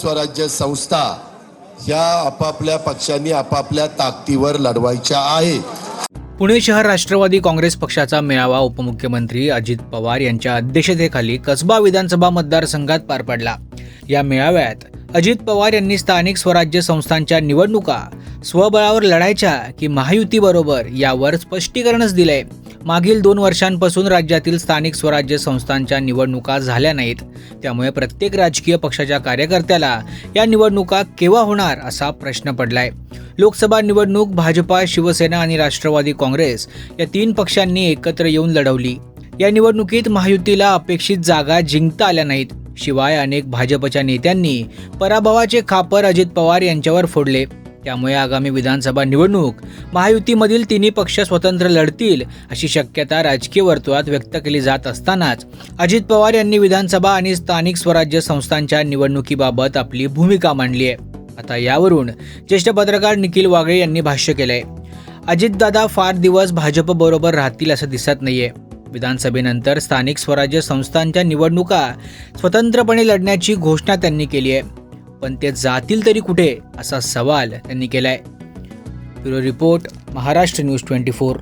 स्वराज्य संस्था ह्या आपापल्या पक्षांनी आपापल्या ताकदीवर लढवायच्या आहेत पुणे शहर राष्ट्रवादी काँग्रेस पक्षाचा मेळावा उपमुख्यमंत्री अजित पवार यांच्या अध्यक्षतेखाली कसबा विधानसभा मतदारसंघात पार पडला. या मेळाव्यात अजित पवार यांनी स्थानिक स्वराज्य संस्थांच्या निवडणुका स्वबळावर लढायच्या की महायुतीबरोबर यावर स्पष्टीकरणच दिलंय. मागील दोन वर्षांपासून राज्यातील स्थानिक स्वराज्य संस्थांच्या निवडणुका झाल्या नाहीत. त्यामुळे प्रत्येक राजकीय पक्षाच्या कार्यकर्त्याला या निवडणुका केव्हा होणार असा प्रश्न पडलाय. लोकसभा निवडणूक भाजपा शिवसेना आणि राष्ट्रवादी काँग्रेस या तीन पक्षांनी एकत्र येऊन लढवली. या निवडणुकीत महायुतीला अपेक्षित जागा जिंकता आल्या नाहीत. शिवाय अनेक भाजपच्या नेत्यांनी पराभवाचे खापर अजित पवार यांच्यावर फोडले. त्यामुळे आगामी विधानसभा निवडणूक महायुतीमधील तिन्ही पक्ष स्वतंत्र लढतील अशी शक्यता राजकीय वर्तुळात व्यक्त केली जात असतानाच अजित पवार यांनी विधानसभा आणि स्थानिक स्वराज्य संस्थांच्या निवडणुकीबाबत आपली भूमिका मांडली आहे. आता यावरून ज्येष्ठ पत्रकार निखिल वागळे यांनी भाष्य केलंय. अजितदादा फार दिवस भाजपबरोबर राहतील असं दिसत नाहीये. विधानसभेनंतर स्थानिक स्वराज्य संस्थांच्या निवडणुका स्वतंत्रपणे लढण्याची घोषणा त्यांनी केली आहे. पण ते जातील तरी कुठे असा सवाल त्यांनी केलाय. Bureau report Maharashtra news twenty four.